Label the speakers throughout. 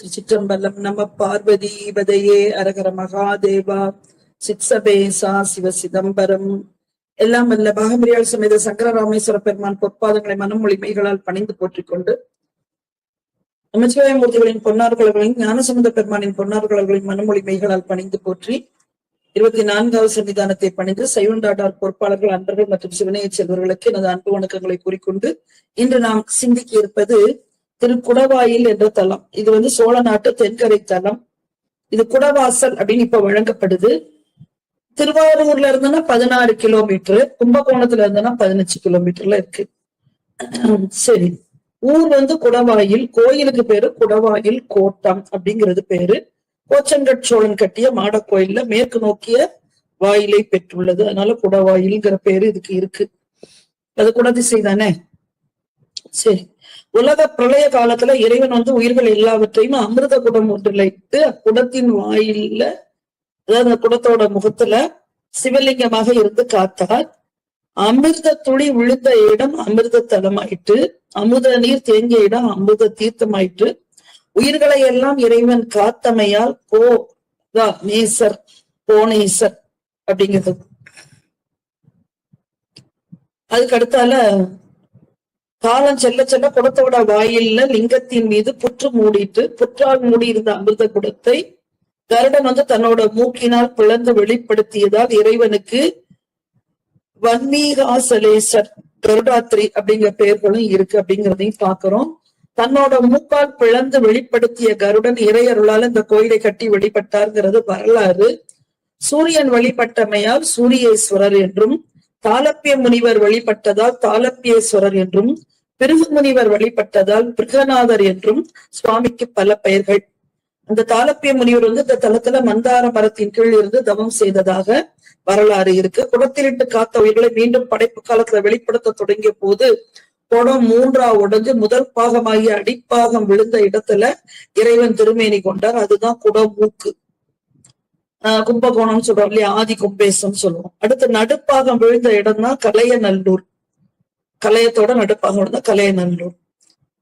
Speaker 1: திருச்சிற்றம்பலம் நம பார்வதி பதையே அரகர மகாதேவா சித்சபேசா சிவ சிதம்பரம். எல்லாம் வல்ல பாகம்பிரியாள் சமேத சங்கர ராமேஸ்வர பெருமான் பொற்பாதங்களை மனமொழிமைகளால் பணிந்து போற்றிக்கொண்டு நமச்சிவாயமூர்த்திகளின் பொன்னார்களையும் ஞானசமுத பெருமானின் பொன்னார்களையும் மனமொழிமைகளால் பணிந்து போற்றி இருபத்தி நான்காவது சன்னிதானத்தை பணிந்து சைவன்டாடார் பொறுப்பாளர்கள் அன்பர்கள் மற்றும் சிவனைய செல்வர்களுக்கு எனது அன்பு வணக்கங்களை கூறிக்கொண்டு இன்று நாம் சிந்திக்க இருப்பது திரு குடவாயில் என்ற தலம். இது வந்து சோழ நாட்டு தென்கரை தலம். இது குடவாசல் அப்படின்னு இப்ப வழங்கப்படுது. திருவாரூர்ல இருந்தனா பதினாறு கிலோமீட்டர் கும்பகோணத்துல இருந்தனா பதினஞ்சு கிலோமீட்டர்ல இருக்கு. சரி. ஊர் வந்து குடவாயில் கோயிலுக்கு பேரு குடவாயில் கோட்டம் அப்படிங்கிறது பேரு. கோச்சங்கட் சோழன் கட்டிய மாட கோயில்ல மேற்கு நோக்கிய வாயிலை பெற்றுள்ளது. அதனால குடவாயில்ங்கிற பேரு இதுக்கு இருக்கு. அது குடதிசை தானே? சரி. உலக பிரளய காலத்துல இறைவன் வந்து உயிர்கள் எல்லாவற்றையும் அமிர்த குடம் ஒன்றிலிட்டு அக்குடத்தின் அதாவது அந்த குடத்தோட முகத்துல சிவலிங்கமாக இருந்து காத்தார். அமிர்த துளி விழுந்த இடம் அமிர்த தலமாயிட்டு அமிர்த நீர் தேங்கிய இடம் அமிர்த தீர்த்தமாயிட்டு உயிர்களை எல்லாம் இறைவன் காத்தமையால் கோ நேசர் கோணேசர் அப்படிங்கிறது. அதுக்கு அடுத்தால காலம் செல்ல செல்ல குடத்தோட வாயில்ல லிங்கத்தின் மீது புற்று மூடிட்டு புற்றால் மூடி இருந்த அமிர்த குடத்தை கருடன் வந்து தன்னோட மூக்கினால் பிளந்து வெளிப்படுத்தியதால் இறைவனுக்கு வன்மீகாசலேசர் கருடாத்திரி அப்படிங்கிற பெயர்களும் இருக்கு அப்படிங்கிறதையும் பாக்குறோம் தன்னோட மூக்கால் பிளந்து வெளிப்படுத்திய கருடன் இறையருளால் இந்த கோயிலை கட்டி வெளிப்பட்டார்ங்கிறது வரலாறு. சூரியன் வழிபட்டமையால் சூரியேஸ்வரர் என்றும் தாலப்பிய முனிவர் வழிபட்டதால் தாலப்பியேஸ்வரர் என்றும் பிருகு முனிவர் வழிபட்டதால் பிருகநாதர் என்றும் சுவாமிக்கு பல பெயர்கள். அந்த தாலப்பிய முனிவர் வந்து இந்த தலத்துல மந்தார மரத்தின் கீழ் இருந்து தவம் செய்ததாக வரலாறு இருக்கு. குடத்திலிட்டு காத்த உயிர்களை மீண்டும் படைப்பு காலத்துல வெளிப்படுத்த தொடங்கிய போது குடம் மூன்றா உடைஞ்சு முதல் பாகமாகிய அடிப்பாகம் விழுந்த இடத்துல இறைவன் திருமேனி கொண்டார். அதுதான் குடமூக்கு. ஆஹ் கும்பகோணம் சொல்றோம் இல்லையா? ஆதி கும்பேசம் சொல்லுவோம். அடுத்து நடுப்பாகம் விழுந்த இடம் தான் கலையநல்லூர். கலையத்தோட நடுப்பாகம் விழுந்த கலையநல்லூர்.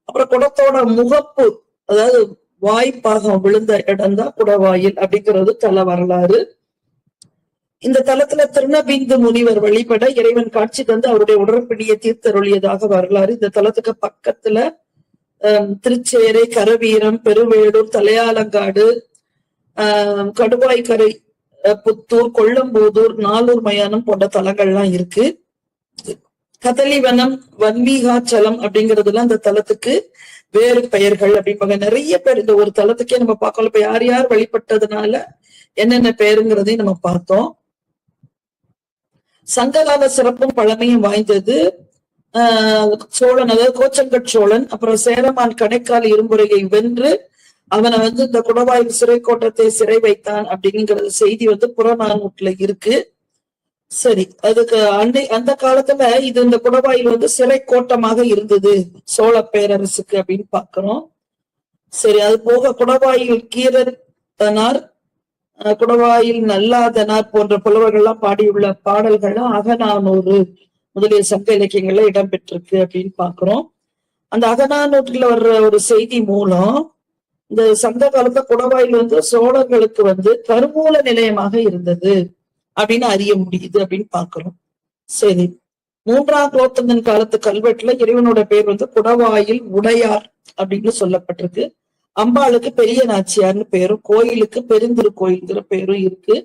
Speaker 1: அப்புறம் குடத்தோட முகப்பு அதாவது வாய்ப்பாகம் விழுந்த இடம் தான் குடவாயில் அப்படிங்கிறது தல வரலாறு. இந்த தலத்துல திருநபிந்து முனிவர் வழிபட இறைவன் காட்சி தந்து அவருடைய உடற்பிடியை தீர்த்தருளியதாக வரலாறு. இந்த தலத்துக்கு பக்கத்துல ஆஹ் திருச்சேரை கரவீரம் பெருவேடூர் தலையாலங்காடு ஆஹ் கடுவாய்க்கரை புத்தூர் கொல்லம்பூதூர் நாலூர் மயானம் போன்ற தலங்கள்லாம் இருக்கு. கதலிவனம் வன்மீகாச்சலம் அப்படிங்கறதுலாம் அந்த தலத்துக்கு வேறு பெயர்கள் அப்படிம்பாங்க. நிறைய பேர் இந்த ஒரு தலத்துக்கே நம்ம பார்க்கலாம் இப்ப யார் யார் வழிபட்டதுனால என்னென்ன பேருங்கிறதையும் நம்ம பார்த்தோம். சங்ககால சிறப்பும் பழமையும் வாய்ந்தது. ஆஹ் சோழன் அதாவது கோச்சங்கட் சோழன் அப்புறம் சேரமான் கணைக்கால் இரும்புரையை வென்று அவனை வந்து இந்த குடவாயில் சிறை கோட்டத்தை சிறை வைத்தான் அப்படிங்கிற செய்தி வந்து புறநானூற்றுல இருக்கு. சரி அதுக்கு அண்டை அந்த காலத்துல இது இந்த குடவாயில் வந்து சிறை கோட்டமாக இருந்தது சோழ பேரரசுக்கு அப்படின்னு பாக்குறோம் சரி அது போக குடவாயில் கீரத்தனார் குடவாயில் நல்லாதனார் போன்ற புலவர்கள்லாம் பாடியுள்ள பாடல்கள்லாம் அகநானூறு முதலிய சங்க இலக்கியங்கள்ல இடம்பெற்றிருக்கு அப்படின்னு பாக்குறோம் அந்த அகநானூற்றுல வர்ற ஒரு செய்தி மூலம் இந்த சந்த காலத்துல குடவாயில் வந்து சோழர்களுக்கு வந்து கருமூல நிலையமாக இருந்தது அப்படின்னு அறிய முடியுது அப்படின்னு பாக்குறோம் சரி. மூன்றாம் குலோத்தந்தன் காலத்து கல்வெட்டுல இறைவனோட பேர் வந்து குடவாயில் உடையார் அப்படின்னு சொல்லப்பட்டிருக்கு. அம்பாளுக்கு பெரிய நாச்சியார்னு பேரும் கோயிலுக்கு பெருந்திரு கோயில்ங்கிற பேரும் இருக்கு.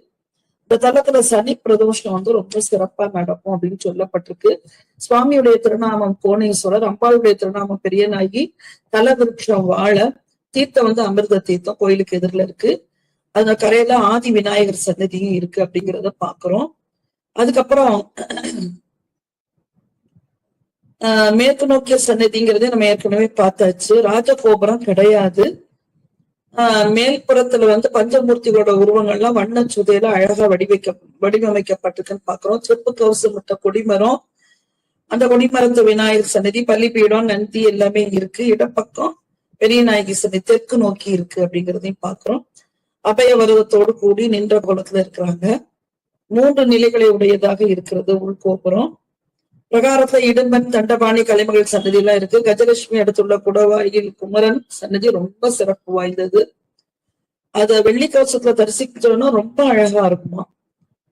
Speaker 1: இந்த தலத்துல சனி பிரதோஷம் வந்து ரொம்ப சிறப்பா நடக்கும் அப்படின்னு சொல்லப்பட்டிருக்கு. சுவாமியுடைய திருநாமம் கோணேஸ்வரர் அம்பாளுடைய திருநாமம் பெரியநாயகி தலவிருட்சம் வாழ தீர்த்தம் வந்து அமிர்த தீர்த்தம் கோயிலுக்கு எதிரில இருக்கு. அந்த கரையில ஆதி விநாயகர் சன்னதியும் இருக்கு அப்படிங்கிறத பாக்குறோம். அதுக்கப்புறம் ஆஹ் மேற்கு நோக்கிய சன்னதிங்கிறதே நம்ம ஏற்கனவே பார்த்தாச்சு. ராஜகோபுரம் கிடையாது. ஆஹ் மேல்புறத்துல வந்து பஞ்சமூர்த்திகளோட உருவங்கள்லாம் வண்ண சுதையில அழகா வடிவைக்க வடிவமைக்கப்பட்டிருக்குன்னு பாக்குறோம். செப்பு கவுசு முட்ட கொடிமரம். அந்த கொடிமரத்து விநாயகர் சன்னதி பள்ளிப்பீடம் நந்தி எல்லாமே இருக்கு. இடப்பக்கம் பெரிய நாயகி சன்னதி தெற்கு நோக்கி இருக்கு அப்படிங்கிறதையும் பாக்குறோம் அபய வருவத்தோடு கூடி நின்ற கோலத்துல இருக்கிறாங்க. மூன்று நிலைகளை உடையதாக இருக்கிறது உள்கோபுரம் பிரகாரத்துல இடும்பன் தண்டபாணி கலைமகள் சன்னதி எல்லாம் இருக்கு. கஜலட்சுமி அடுத்துள்ள குடவாயில் குமரன் சன்னதி ரொம்ப சிறப்பு வாய்ந்தது. அத வெள்ளி கவசத்துல தரிசிக்கணும்னா ரொம்ப அழகா இருக்குமா?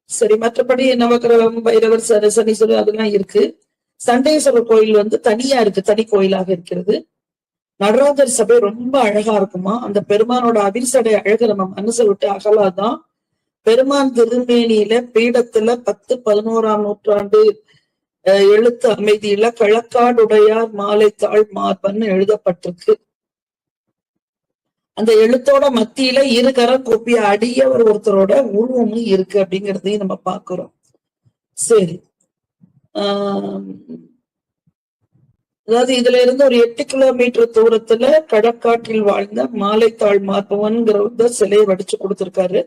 Speaker 1: சரி மற்றபடி நவக்கிரகம் பைரவர் சனீஸ்வரர் அதெல்லாம் இருக்கு. சண்டேஸ்வரர் கோயில் வந்து தனியா இருக்கு தனி கோயிலாக இருக்கிறது. நடராஜர் சபை ரொம்ப அழகா இருக்குமா? அந்த பெருமானோட அதிர்சடை அழகு நம்ம மனசை விட்டு அகலாதான். பெருமான் திருமேனியில பீடத்துல பத்து பதினோராம் நூற்றாண்டு எழுத்து அமைதியில களக்காடுடையார் மாலை தாழ் மார்பன்னு எழுதப்பட்டிருக்கு. அந்த எழுத்தோட மத்தியில இருகரம் கோப்பிய அடியவர் ஒருத்தரோட உருவமும் இருக்கு அப்படிங்கறதையும் நம்ம பாக்குறோம் சரி. ஆஹ் அதாவது இதுல இருந்து ஒரு எட்டு கிலோமீட்டர் தூரத்துல கடற்காட்டில் வாழ்ந்த மாலைத்தாள் மார்பவன்கிறவங்க சிலையை வடிச்சு கொடுத்திருக்காரு.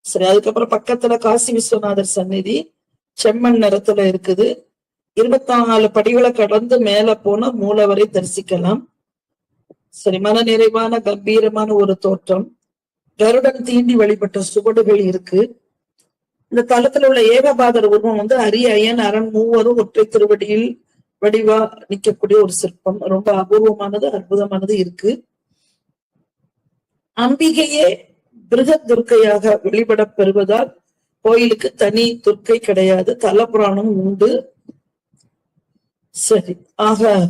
Speaker 1: சரி அதுக்கப்புறம் பக்கத்துல காசி விஸ்வநாதர் சந்நிதி செம்மண் நிறத்துல இருக்குது. இருபத்தி நாலு படிகளை கடந்து மேல போனா மூலவரை தரிசிக்கலாம். சரி மன நிறைவான கம்பீரமான ஒரு தோற்றம். கருடன் தீண்டி வழிபட்ட சுவடுகள் இருக்கு. இந்த தளத்துல உள்ள ஏகபாதர் உருவம் வந்து அரிய அயன் அரண் மூவரும் ஒற்றை திருவடியில் வடிவா நிக்கக்கூடிய ஒரு சிற்பம். ரொம்ப அபூர்வமானது அற்புதமானது இருக்கு. அம்பிகையே பிருகத் துர்க்கையாக வெளிப்பட பெறுவதால் கோயிலுக்கு தனி துர்க்கை கிடையாது. தலபுராணம் உண்டு. சரி ஆக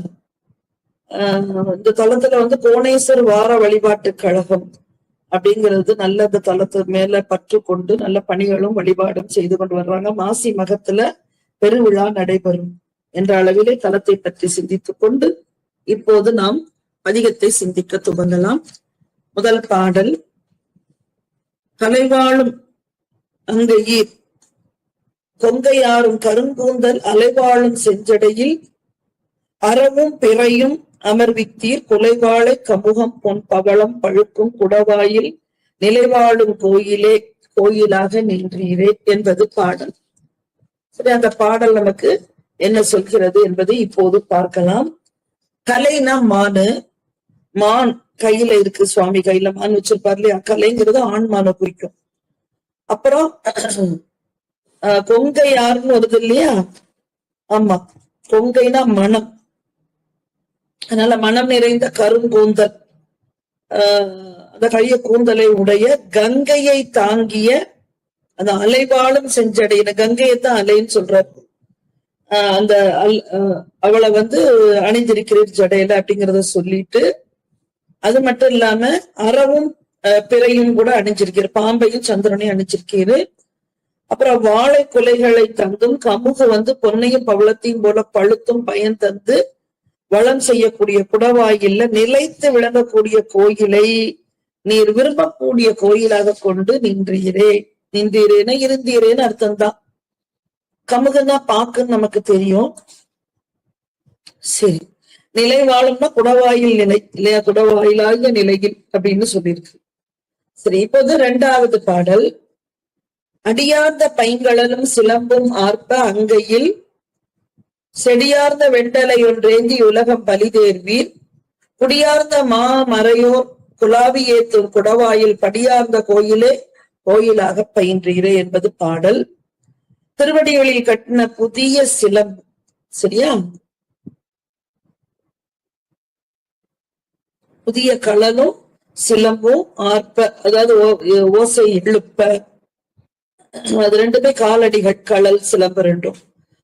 Speaker 1: ஆஹ் இந்த தலத்துல வந்து கோணேஸ்வர் வார வழிபாட்டு கழகம் அப்படிங்கிறது நல்ல இந்த தலத்து மேல பற்று கொண்டு நல்ல பணிகளும் வழிபாடும் செய்து கொண்டு வர்றாங்க மாசி மகத்துல பெருவிழா நடைபெறும். என்ற அளவிலே தலத்தை பற்றி சிந்தித்துக் கொண்டு இப்போது நாம் பதிகத்தை சிந்திக்க துவங்கலாம். முதல் பாடல் கலைவாழும் அங்கையீர் கொங்கையாரும் கருங்கூந்தல் அலைவாழும் செஞ்சடையில் அறவும் பிறையும் அமர்வித்தீர் குலைவாழை கமுகம் பொன் பவளம் பழுக்கும் குடவாயில் நிலைவாழும் கோயிலே கோயிலாக நின்றீரே என்பது பாடல். சரி அந்த பாடல் நமக்கு என்ன சொல்கிறது என்பதை இப்போது பார்க்கலாம். கலைனா மானு. மான் கையில இருக்கு சுவாமி கையில மான் வச்சிருப்பார் இல்லையா? கலைங்கிறது ஆண் மானை குறிக்கும். அப்புறம் கொங்கை யாருன்னு வருது இல்லையா? ஆமா கொங்கைனா மனம். அதனால மனம் நிறைந்த கருங்கூந்தல். ஆஹ் அந்த கைய கூந்தலை உடைய கங்கையை தாங்கிய அந்த அலைவாளும் செஞ்சடையின. கங்கையை தான் அலைன்னு சொல்றாரு. அந்த அல்- அவளை வந்து அணிந்திருக்கிறீர் ஜடையில அப்படிங்கறத சொல்லிட்டு அது மட்டும் இல்லாம அறவும் பிறையும் கூட அணிஞ்சிருக்கிற பாம்பையும் சந்திரனையும் அணிஞ்சிருக்கீரு அப்புறம் வாழை குலைகளை தந்தும் கமுகு வந்து பொன்னையும் பவளத்தையும் போல பழுத்தும் பயன் தந்து வளம் செய்யக்கூடிய குடவாயில்ல நிலைத்து விளங்கக்கூடிய கோயிலை நீர் விரும்பக்கூடிய கோயிலாக கொண்டு நின்றீரே. நின்றீரேன இருந்தீரேன்னு அர்த்தம்தான். கமுகுன்னா பாக்குன்னு நமக்கு தெரியும். சரி. நிலை வாழும்னா குடவாயில் நிலை இல்லையா? குடவாயிலாகிய நிலையில் அப்படின்னு சொல்லியிருக்கு. சரி இப்போது இரண்டாவது பாடல். அடியார்ந்த பைங்கழலும் சிலம்பும் ஆர்ப்ப அங்கையில் செடியார்ந்த வெண்டலை ஒன்றேந்தி உலகம் பலிதேர்வீர். குடியார்ந்த மா மறையோர் குலாவி ஏத்தும் குடவாயில் படியார்ந்த கோயிலே கோயிலாக பயின்றீரே என்பது பாடல். திருவடிகளில் கட்டின புதிய சிலம்பு சரியா? புதிய கலனும் சிலம்பும் ஆர்ப்ப அதாவது ஓ- ஓசை இழுப்ப அது ரெண்டுமே காலடிகள் களல் சிலம்பு ரெண்டும்.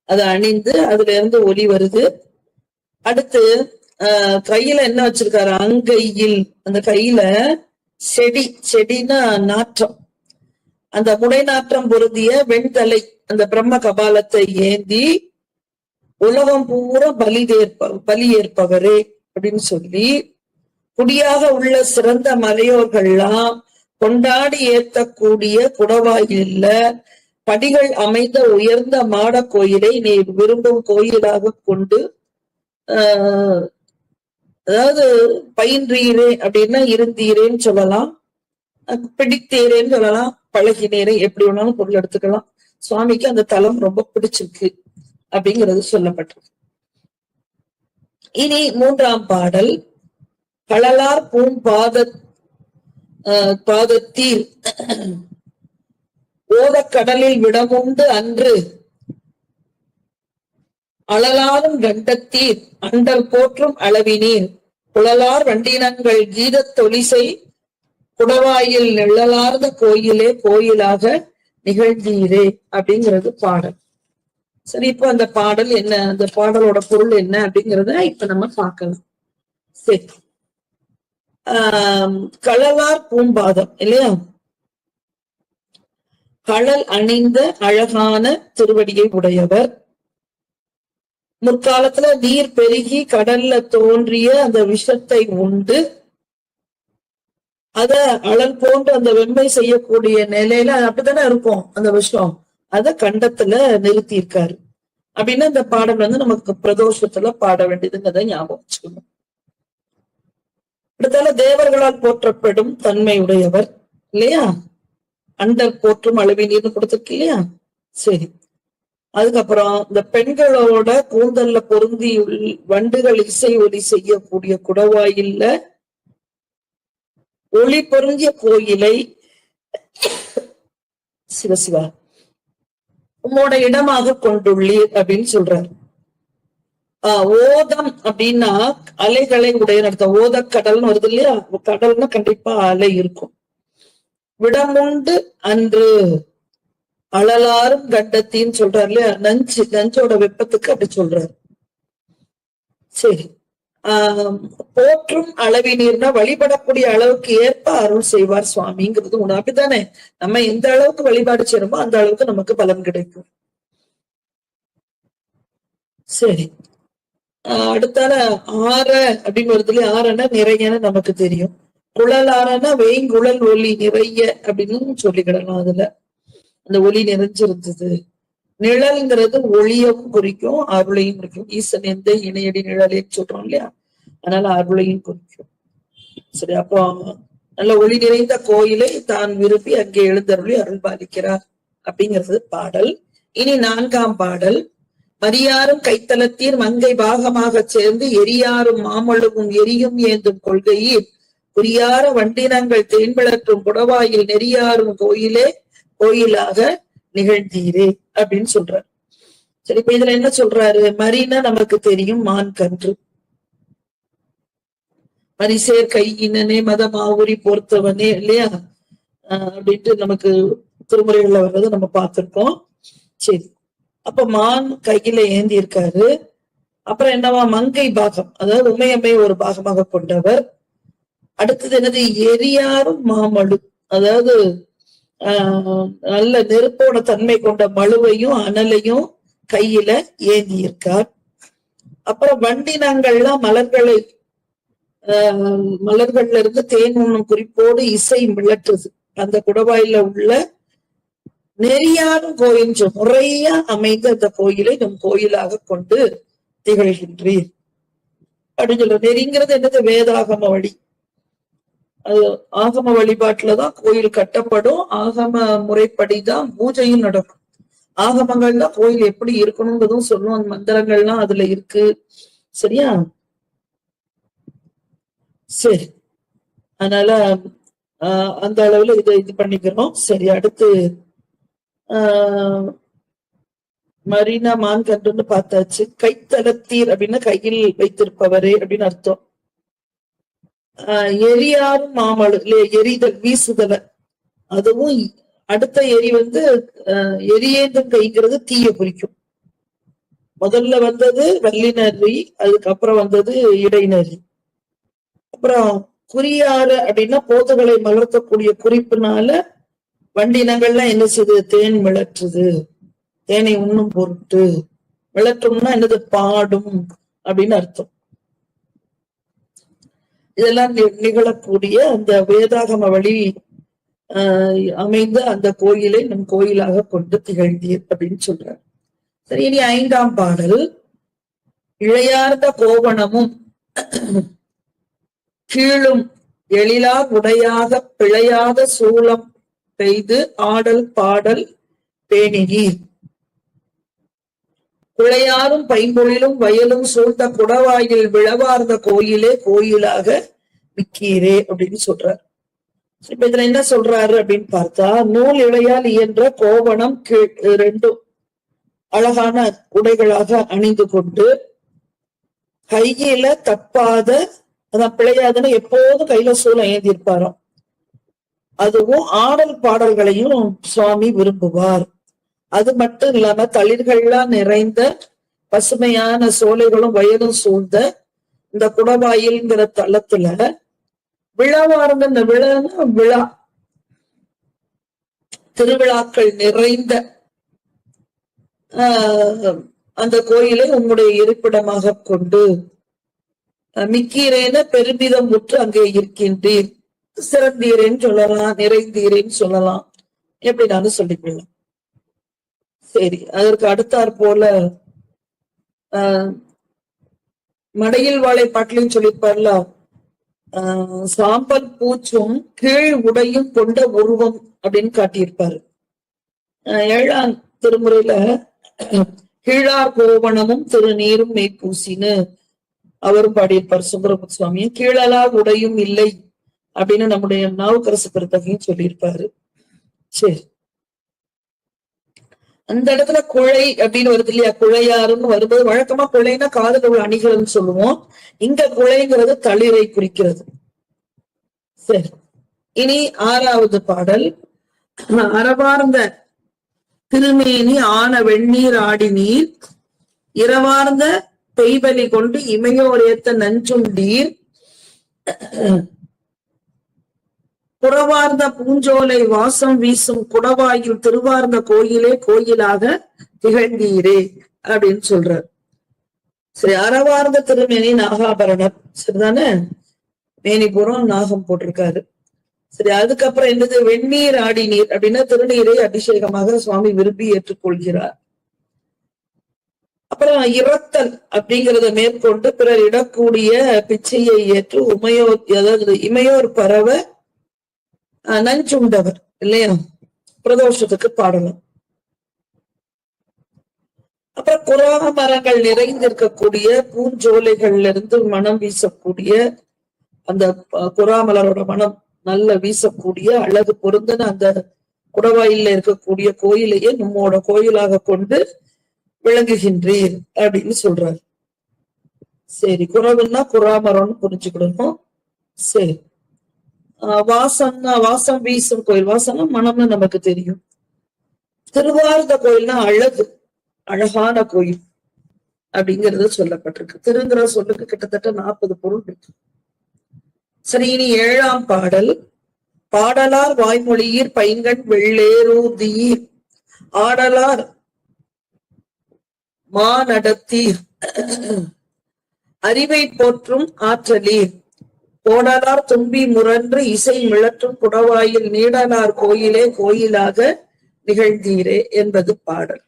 Speaker 1: அதை அணிந்து அதுல இருந்து ஒலி வருது. அடுத்து ஆஹ் கையில என்ன வச்சிருக்காரு? அங்கையில் அந்த கையில செடி செடினா நாற்றம். அந்த முனைநாற்றம் பொருந்திய வெண்தலை அந்த பிரம்ம கபாலத்தை ஏந்தி உலகம் பூரா பலி ஏற்ப பலி ஏற்பவரே அப்படின்னு சொல்லி குடியாக உள்ள சிறந்த மலையோர்கள்லாம் கொண்டாடி ஏத்தக்கூடிய குடவாயில்ல. படிகள் அமைந்த உயர்ந்த மாட கோயிலை நீ விரும்பும் கோயிலாக கொண்டு ஆஹ் அதாவது பயின்றீரே அப்படின்னா இருந்தீரேன்னு சொல்லலாம். பிடித்தீரேன்னு சொல்லலாம். பழகினீரே எப்படி வேணாலும் பொருள் எடுத்துக்கலாம். சுவாமிக்கு அந்த தலம் ரொம்ப பிடிச்சிருக்கு அப்படிங்கிறது சொல்லப்பட்டிருக்கு. இனி மூன்றாம் பாடல். பழலார் பூம்பாத ஆஹ் பாதத்தில் கடலில் விடமுண்டு அன்று அழலாரும் கண்டத்தீர். அண்டல் போற்றும் அளவினீர். புழலார் வண்டினங்கள் கீதத் தொழிசை குடவாயில் நிழலார்ந்த கோயிலே கோயிலாக நிகழ்ந்தீரே அப்படிங்கிறது பாடல். சரி இப்போ அந்த பாடல் என்ன? அந்த பாடலோட பொருள் என்ன அப்படிங்கிறத இப்ப நம்ம பார்க்கலாம். சரி. ஆஹ் கழலார் பூம்பாதம் இல்லையா? கழல் அணிந்த அழகான திருவடியை உடையவர். முற்காலத்துல நீர் பெருகி கடல்ல தோன்றிய அந்த விஷத்தை உண்டு. அத அழல் போன்று அந்த வெண்மை செய்யக்கூடிய நிலையில அப்படித்தானே இருக்கும் அந்த விஷயம். அத கண்டத்துல நிறுத்தி இருக்காரு அப்படின்னா இந்த பாடல் வந்து நமக்கு பிரதோஷத்துல பாட வேண்டியதுங்கிறத ஞாபகம் வச்சுக்கணும். அடுத்தால தேவர்களால் போற்றப்படும் தன்மை உடையவர் இல்லையா? அண்டர் போற்றும் அளவினீர்னு கொடுத்துருக்கு இல்லையா? சரி. அதுக்கப்புறம் இந்த பெண்களோட கூந்தல்ல பொருந்தி வண்டுகள் இசை ஒலி செய்யக்கூடிய குடவாயில்ல ஒளி பொருந்திய கோயிலை சிவசிவா உம்மோட இடமாக கொண்டுள்ளீர் அப்படின்னு சொல்றாரு. ஆஹ் ஓதம் அப்படின்னா அலைகளை உடைய அர்த்தம் ஓதக்கடல்னு வருது இல்லையா? கடல்னா கண்டிப்பா அலை இருக்கும். விடமுண்டு அன்று அழலாரும் கண்டத்தின்னு சொல்றாரு இல்லையா? நஞ்சு நஞ்சோட வெப்பத்துக்கு அப்படி சொல்றாரு. சரி. போற்றும் அளவினீர்னா வழிபடக்கூடிய அளவுக்கு ஏற்ப அருள் செய்வார் சுவாமிங்கிறது உணவு. அப்படித்தானே? நம்ம எந்த அளவுக்கு வழிபாடு செய்யணுமோ அந்த அளவுக்கு நமக்கு பலன் கிடைக்கும். சரி. ஆஹ் அடுத்தால ஆற அப்படின்னு வருது ஆறனா ஆறன்னா நிறையன்னு நமக்கு தெரியும். குழல் ஆறனா வேங்குழல் ஒலி நிறைய அப்படின்னு சொல்லிக்கிடலாம் அதுல. அந்த ஒளி நிறைஞ்சிருந்தது. நிழல்ங்கிறது ஒளியவும் குறிக்கும் அருளையும் குறிக்கும். ஈசன் எந்த இணையடி நிழலையும் சொல்றோம் இல்லையா? அதனால அருளையும் குறிக்கும். சரி அப்போ நல்ல ஒளி நிறைந்த கோயிலை தான் விரும்பி அங்கே எழுந்தருளி அருள் பாலிக்கிறார் அப்படிங்கிறது பாடல். இனி நான்காம் பாடல். மரியாரும் கைத்தலத்தீர் மங்கை பாகமாக சேர்ந்து எரியாரும் மாமழுவும் எரியும் ஏந்தும் கொள்கையில். குறியார வண்டினங்கள் தேன்விளற்றும் குடவாயில் நெறியாரும் கோயிலே கோயிலாக நிகழ்ந்தீரே அப்படின்னு சொல்றாரு. சரி இப்ப இதுல என்ன சொல்றாரு? மரினா நமக்கு தெரியும் மான் கன்று. மரிசேர் கையினனே மத மாவுரி போர்த்தவனே இல்லையா? அப்படின்ட்டு நமக்கு திருமுறைகள்ல வர்றதை நம்ம பார்த்திருக்கோம். சரி அப்ப மான் கையில ஏந்தி இருக்காரு. அப்புறம் என்னவா? மங்கை பாகம் அதாவது உமையம்மை ஒரு பாகமாக கொண்டவர். அடுத்தது என்னது? எரியாரும் மாமழு அதாவது நல்ல நெருப்போட தன்மை கொண்ட மழுவையும் அனலையும் கையில ஏந்தி இருக்கார் அப்புறம் வண்டினங்கள்லாம் மலர்களை ஆஹ் மலர்கள்ல இருந்து தேன் உண்ணும் குறிப்போடு இசை மிளற்றுது அந்த குடவாயில உள்ள நெறியாரும் கோயில் முறையா அமைந்த அந்த கோயிலை நம் கோயிலாக கொண்டு திகழ்கின்றீர். அப்படின்னு சொல்ற நெறிங்கிறது என்னது? வேதாகம வழி. ஆகம வழிபாட்டுல தான் கோயில் கட்டப்படும். ஆகம முறைப்படிதான் பூஜையும் நடக்கும். ஆகமங்கள்ல கோயில் எப்படி இருக்கணுங்கிறதும் சொல்லும் அந்த மந்திரங்கள்லாம் அதுல இருக்கு. சரியா? சரி. அதனால ஆஹ் அந்த அளவுல இதை இது பண்ணிக்கிறோம். சரி அடுத்து ஆஹ் மரீனா மான் கண்டுன்னு பார்த்தாச்சு. கைத்தளத்தீர் அப்படின்னா கையில் வைத்திருப்பவரே அப்படின்னு அர்த்தம். ஆஹ் எரியாரும் மாமழு இல்லையா எரிதல் வீசுதல அதுவும் அடுத்த எரி வந்து ஆஹ் எரியேந்தும் கைங்கிறது தீய குறிக்கும். முதல்ல வந்தது வல்லினரி அதுக்கப்புறம் வந்தது இடைநரி அப்புறம் குறியாறு அப்படின்னா போத்துகளை மலர்த்தக்கூடிய குறிப்புனால வண்டினங்கள்லாம் என்ன செய்யுது தேன் மிளற்றுது. தேனை உண்ணும் பொருட்டு. மிளற்றும்னா என்னது? பாடும் அப்படின்னு அர்த்தம். இதெல்லாம் நிகழக்கூடிய அந்த வேதாகம வழி அமைந்த அந்த கோயிலை நம் கோயிலாக கொண்டு திகழ்ந்தீர் அப்படின்னு சொல்றார். சரி இனி ஐந்தாம் பாடல். இழையார்ந்த கோவணமும் கீழும் எழிலா உடையாக பிழையாத சூளம் பெய்து ஆடல் பாடல் பேணினீர். பிழையாரும் பைம்பொழிலும் வயலும் சூழ்ந்த குடவாயில் விழவார்ந்த கோயிலே கோயிலாக விக்கீரே அப்படின்னு சொல்றாரு. இப்ப இதுல என்ன சொல்றாரு அப்படின்னு பார்த்தா நூல் இழையால் இயன்ற கோவணம் கீழ் ரெண்டும் அழகான உடைகளாக அணிந்து கொண்டு கையில தப்பாத அதான் பிழையாதுன்னு எப்போதும் கையில சூளம் ஏந்தி இருப்பாராம் அதுவும் ஆடல் பாடல்களையும் சுவாமி விரும்புவார். அது மட்டும் இல்லாம தளிர்கள்லாம் நிறைந்த பசுமையான சோலைகளும் வயலும் சூழ்ந்த இந்த குடவாயில்ங்கிற தளத்துல விழாவார்ந்த இந்த விழான்னா விழா. திருவிழாக்கள் நிறைந்த ஆஹ் அந்த கோயிலை உம்முடைய இருப்பிடமாக கொண்டு மிக்கீரேன பெருமிதம் முற்று அங்கே இருக்கின்றீர். சிறந்தீரேன்னு சொல்லலாம் நிறைந்தீரேன்னு சொல்லலாம். எப்படினாலும் சொல்லிக்கொள்ளலாம் சரி அதற்கு அடுத்தாற் போல ஆஹ் மடையில் வாழை பாட்டிலையும் சொல்லியிருப்பார்ல ஆஹ் சாம்பல் பூச்சும் கீழ் உடையும் கொண்ட உருவம் அப்படின்னு காட்டியிருப்பாரு. ஏழாம் திருமுறையில கீழார் கோவணமும் திருநீரும் மெய்ப்பூசின்னு அவரும் பாடியிருப்பார் சுப்பிரமணிய சுவாமியும். கீழலா உடையும் இல்லை அப்படின்னு நம்முடைய நாவுக்கரசு பெருத்தகையும் சொல்லியிருப்பாரு. சரி. அந்த இடத்துல குழை அப்படின்னு வருது இல்லையா? குழையாறுன்னு வரும்போது வழக்கமா குழைனா காதல் உள்ள அணிகள்னு சொல்லுவோம். இங்க குழைங்கிறது தளிரை குறிக்கிறது. சரி. இனி ஆறாவது பாடல். அறவார்ந்த திருமேனி ஆன வெண்ணீர் ஆடி நீர். இரவார்ந்த பெய்பலி கொண்டு இமையோர் ஏத்த நஞ்சுண்டீர் புறவார்ந்த பூஞ்சோலை வாசம் வீசும் குடவாயில் திருவார்ந்த கோயிலே கோயிலாக திகழ்ந்தீரே அப்படின்னு சொல்றார். சரி அறவார்ந்த திருமேனி நாகாபரணர். சரிதானே? மேனிபுரம் நாகம் போட்டிருக்காரு. சரி அதுக்கப்புறம் என்னது? வெந்நீர் ஆடி நீர் அப்படின்னா திருநீரை அபிஷேகமாக சுவாமி விரும்பி ஏற்றுக்கொள்கிறார். அப்புறம் இரத்தல் அப்படிங்கிறத மேற்கொண்டு பிறர் இடக்கூடிய பிச்சையை ஏற்று உமையோ அதாவது இமையோர் பறவை நஞ்சுண்டவர் இல்லையா பிரதோஷத்துக்கு பாடணும் அப்புறம் குரா மரங்கள் நிறைந்திருக்கக்கூடிய பூஞ்சோலைகள்ல இருந்து மனம் வீசக்கூடிய அந்த அஹ், குறாமலரோட மனம் நல்ல வீசக்கூடிய அழகு பொருந்தின அந்த குடவாயில்ல இருக்கக்கூடிய கோயிலையே நம்மோட கோயிலாக கொண்டு விளங்குகின்றீர் அப்படின்னு சொல்றாரு சரி குறவுன்னா குறாமரம்னு புரிஞ்சுக்கிடணும் சரி வாசம்னா வாசம் வீசும் கோயில். வாசம்னா மனம்னு நமக்கு தெரியும். திருவார்ந்த கோயில்னா அழகு. அழகான கோயில் அப்படிங்கிறது சொல்லப்பட்டிருக்கு. திருங்கிற சொல்லுக்கு கிட்டத்தட்ட நாற்பது பொருள் இருக்கு. சரி இனி ஏழாம் பாடல். பாடலார் வாய்மொழியீர் பைங்கண் வெள்ளேரூதீர் ஆடலார் மா நடத்தீர் அறிவை போற்றும் ஆற்றலீர். கோடலார் தும்பி முரன்று இசை மிளற்றும் குடவாயில் நீடலார் கோயிலே கோயிலாக நிகழ்ந்தீரே என்பது பாடல்.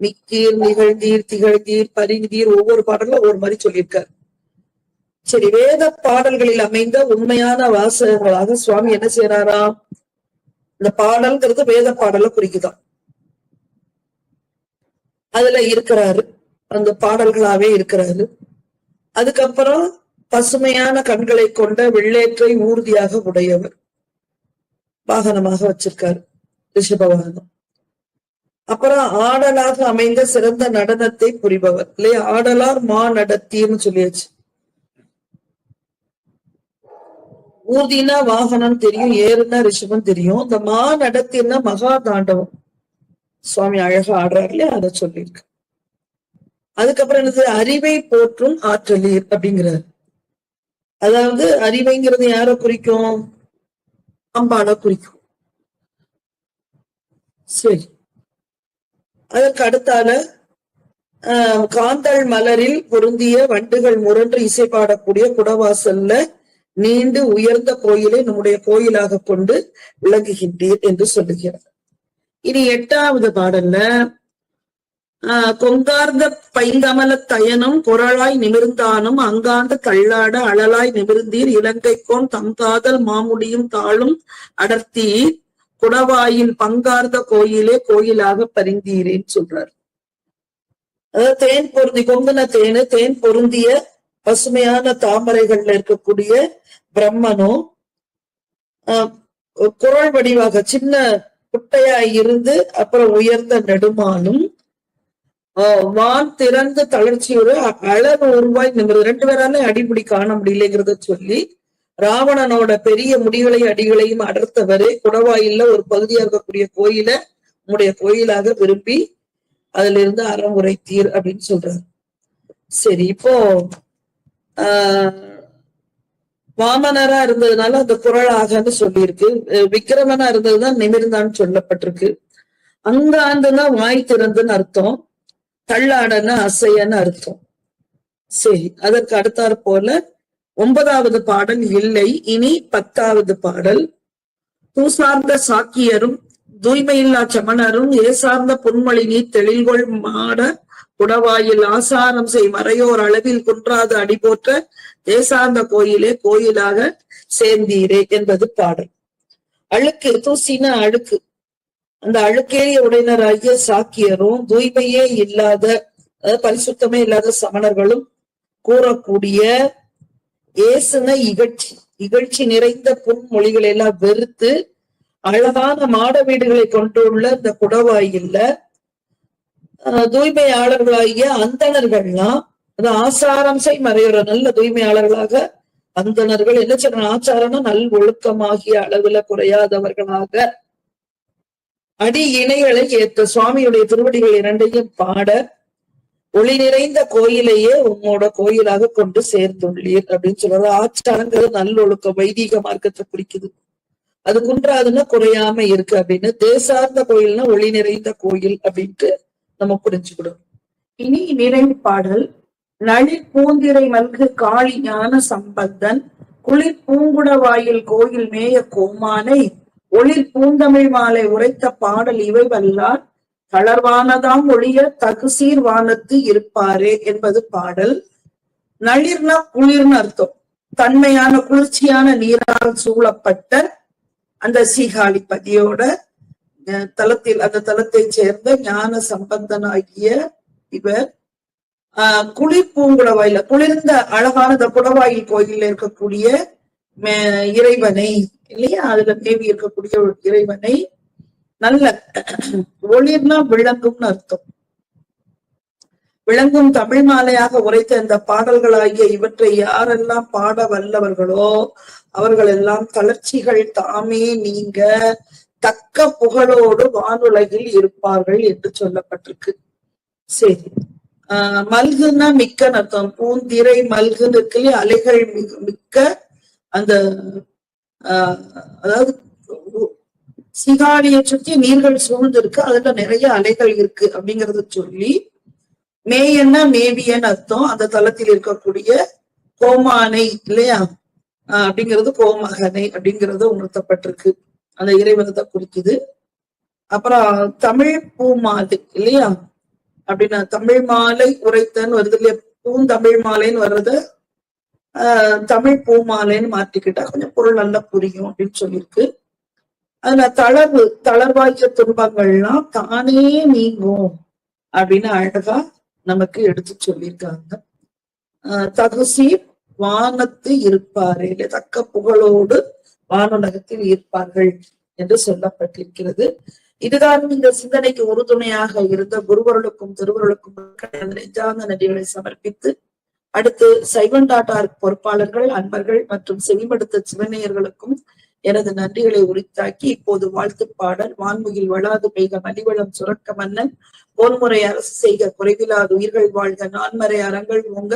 Speaker 1: மிக்கீர் நிகழ்ந்தீர் திகழ்ந்தீர் பரிந்தீர் ஒவ்வொரு பாடலும் ஒவ்வொரு மாதிரி சொல்லியிருக்கார். சரி வேத பாடல்களில் அமைந்த உண்மையான வாசகங்களாக சுவாமி என்ன செய்யறாரா இந்த பாடல்ங்கிறது வேத பாடலை குறிக்குதான். அதுல இருக்கிறாரு. அந்த பாடல்களாவே இருக்கிறாரு. அதுக்கப்புறம் பசுமையான கண்களை கொண்ட வெள்ளேற்றை ஊர்தியாக உடையவர். வாகனமாக வச்சிருக்காரு ரிஷப வாகனம் அப்புறம் ஆடலாக அமைந்த சிறந்த நடனத்தை புரிபவர். இல்லையா? ஆடலார் மா நடத்தின்னு சொல்லியாச்சு. ஊர்தினா வாகனம் தெரியும் ஏறுனா ரிஷபம் தெரியும். இந்த மா நடத்தினா மகா தாண்டவம். சுவாமி அழகா ஆடுறாரு இல்லையா? அதை சொல்லியிருக்கு. அதுக்கப்புறம் என்னது? அறிவை போற்றும் ஆற்றலீர் அப்படிங்கிறார். அதாவது அறிவைங்கிறது யார குறிக்கும்? அம்பான குறிக்கும். சரி. அதற்கு அடுத்தால ஆஹ் காந்தள் மலரில் பொருந்திய வண்டுகள் முரன்று இசை பாடக்கூடிய குடவாசல்ல நீண்டு உயர்ந்த கோயிலை நம்முடைய கோயிலாக கொண்டு விளங்குகின்றீர் என்று சொல்லுகிறார். இனி எட்டாவது பாடல்ல கொங்கார்ந்த பைங்கமல தயனும் குரலாய் நிமிர்ந்தானும் அங்காந்து கள்ளாட அழலாய் நிமிர்ந்தீர். இலங்கைக்கோன் தங்காதல் மாமுடியும் தாளும் அடர்த்தீர். குடவாயில் பங்கார்ந்த கோயிலே கோயிலாக பரிந்தீரேன்னு சொல்றார். அதாவது தேன் பொருந்தி கொங்குன தேனு தேன் பொருந்திய பசுமையான தாமரைகள்ல இருக்கக்கூடிய பிரம்மனும் ஆஹ் குரல் வடிவாக சின்ன குட்டையாய் இருந்து அப்புறம் உயர்ந்த நெடுமானும் வான் திறந்து தளர்ச்சியோட அழகு உருவாய் நிமிர்ந்து ரெண்டு பேரால அடிமுடி காண முடியலைங்கிறத சொல்லி ராவணனோட பெரிய முடிகளை அடிகளையும் அடர்த்தவரே குடவாயில்ல ஒரு பகுதியா இருக்கக்கூடிய கோயில உங்களுடைய கோயிலாக விரும்பி அதுல இருந்து அறம் உரைத்தீர் அப்படின்னு சொல்றாரு. சரி இப்போ ஆஹ் வாமனரா இருந்ததுனால அந்த குரலாகன்னு சொல்லியிருக்கு. விக்கிரமனா இருந்ததுதான் நிமிர்ந்தான்னு சொல்லப்பட்டிருக்கு. அங்காண்டுனா வாய் திறந்துன்னு அர்த்தம். தள்ளாடன அசையன்னு அர்த்தம். சரி அதற்கு அடுத்தாற் போல ஒன்பதாவது பாடல் இல்லை இனி பத்தாவது பாடல். தூ சார்ந்த சாக்கியரும் தூய்மையில்லா சமணரும் ஏசார்ந்த சார்ந்த பொன்மொழினி தெளில்கொள் மாட குடவாயில் ஆசாரம் செய் மறையோர் அளவில் குன்றாது அடி போற்ற தேசார்ந்த கோயிலே கோயிலாக சேர்ந்தீரே என்பது பாடல். அழுக்கு தூசின அழுக்கு. அந்த அழுக்கேறிய உடையினராகிய சாக்கியரும் தூய்மையே இல்லாத அதாவது பரிசுத்தமே இல்லாத சமணர்களும் கூறக்கூடிய ஏசுன இகழ்ச்சி இகழ்ச்சி நிறைந்த புன்மொழிகளை எல்லாம் வெறுத்து அழகான மாட வீடுகளை கொண்டுள்ள இந்த குடவாயில்ல ஆஹ் தூய்மையாளர்களாகிய அந்தணர்கள்லாம் அது ஆசாரம் செய் மறையுற நல்ல தூய்மையாளர்களாக அந்தணர்கள். என்ன சொல்றாங்க ஆச்சாரம்னா நல் ஒழுக்கமாகிய அளவுல குறையாதவர்களாக அடி இணைகளை ஏத்த சுவாமியுடைய திருவடிகள் இரண்டையும் பாட ஒளி நிறைந்த கோயிலையே உங்களோட கோயிலாக கொண்டு சேர்த்துள்ளீர் அப்படின்னு சொல்றது ஆச்சாரங்கிறது நல்லொழுக்கம் வைதீக மார்க்கத்தை குறிக்குது. அது குன்றாதுன்னா குறையாம இருக்கு அப்படின்னு. தேசார்ந்த கோயில்னா ஒளி நிறைந்த கோயில் அப்படின்ட்டு நம்ம புரிஞ்சுக்கிடும் இனி நிறைவு பாடல். நளிர் பூந்திரை மல்கு காளி ஞான சம்பந்தன் குளிர் பூங்குடவாயில் கோயில் மேய கோமானை ஒளிர் பூந்தமிழ் மாலை உரைத்த பாடல் இவை வல்லார் தளர்வானதாம் ஒளிய தகுசீர் வானத்து இருப்பாரே என்பது பாடல். நளிர்னா குளிர்னு அர்த்தம். தன்மையான குளிர்ச்சியான நீரால் சூழப்பட்ட அந்த சீகாழி பதியோட அஹ், தலத்தில் அந்த தளத்தை சேர்ந்த ஞான சம்பந்தனாகிய இவர் ஆஹ் குளிர் பூங்குடவாயில குளிர்ந்த அழகான இந்த குடவாயில் கோயிலில் இருக்கக்கூடிய மே- இறைவனை இல்லையா? அதுல தேவி இருக்கக்கூடிய ஒரு இறைவனை நல்ல ஒளிர்னா விளங்கும்னு அர்த்தம். விளங்கும் தமிழ் மாலையாக உரைத்த இந்த பாடல்களாகிய இவற்றை யாரெல்லாம் பாட வல்லவர்களோ அவர்கள் எல்லாம் தளர்ச்சிகள் தாமே நீங்க தக்க புகழோடு வானுலகில் இருப்பார்கள் என்று சொல்லப்பட்டிருக்கு. சரி. ஆஹ் மல்குன்னா மிக்க அர்த்தம். பூந்திரை மல்குன்னு இருக்கு அலைகள் மிக- மிக்க அந்த அதாவது சிகாடியை சுத்தி நீர்கள் சூழ்ந்து இருக்கு அதுல நிறைய அலைகள் இருக்கு அப்படிங்கறத சொல்லி மேயன்னா மேவியன்னு அர்த்தம். அந்த தளத்தில் இருக்கக்கூடிய கோமானை இல்லையா? அப்படிங்கிறது கோமகனை அப்படிங்கிறது உணர்த்தப்பட்டிருக்கு. அந்த இறைவனத்தை குறிக்குது. அப்புறம் தமிழ் பூமாலை இல்லையா? அப்படின்னா தமிழ் மாலை உரைத்தன் வருது இல்லையா? பூந்தமிழ் மாலைன்னு வர்றத தமிழ் பூமாலைன்னு மாற்றிக்கிட்டா கொஞ்சம் பொருள் நல்லா புரியும் அப்படின்னு சொல்லியிருக்கு அதுல தளர்வு தளர்வாகிய துன்பங்கள்லாம் தானே நீங்கும் அப்படின்னு அழகா நமக்கு எடுத்து சொல்லியிருக்காங்க. ஆஹ் வானத்து இருப்பாரே இல்லை தக்க புகழோடு வானுலகத்தில் இருப்பார்கள் என்று சொல்லப்பட்டிருக்கிறது. இதுதான் இந்த சிந்தனைக்கு உறுதுணையாக இருந்த குருவர்களுக்கும் திருவருளுக்கும் நெஞ்சார்ந்த நன்றிகளை சமர்ப்பித்து அடுத்து சைவன் டாட்டார் பொறுப்பாளர்கள் அன்பர்கள் மற்றும் செவிமடுத்த சிவநேயர்களுக்கும் எனது நன்றிகளை உரித்தாக்கி இப்போது வாழ்த்து பாடல் வான்முகில் வளாது பெய்க மலிவளம் சுரக்க மன்னன் போன்முறை அரசு செய்க குறைவிலாது உயிர்கள் வாழ்க நான்மறை அறங்கள் ஓங்க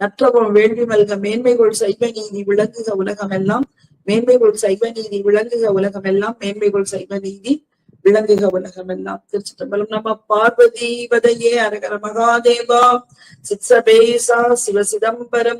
Speaker 1: நற்றவம் வேள்வி மல்க மேன்மைகள் சைவ நீதி விளங்குக உலகம் எல்லாம் மேன்மைகள் சைவ நீதி விளங்குக உலகம் எல்லாம் மேன்மைகள் சைவ நீதி விளங்குக உலகமெல்லாம் திருச்சிட்டம்பலம் நம்ம பார்வதி வதையே அரகர மகாதேவா சித்சபேசா சிவ சிதம்பரம்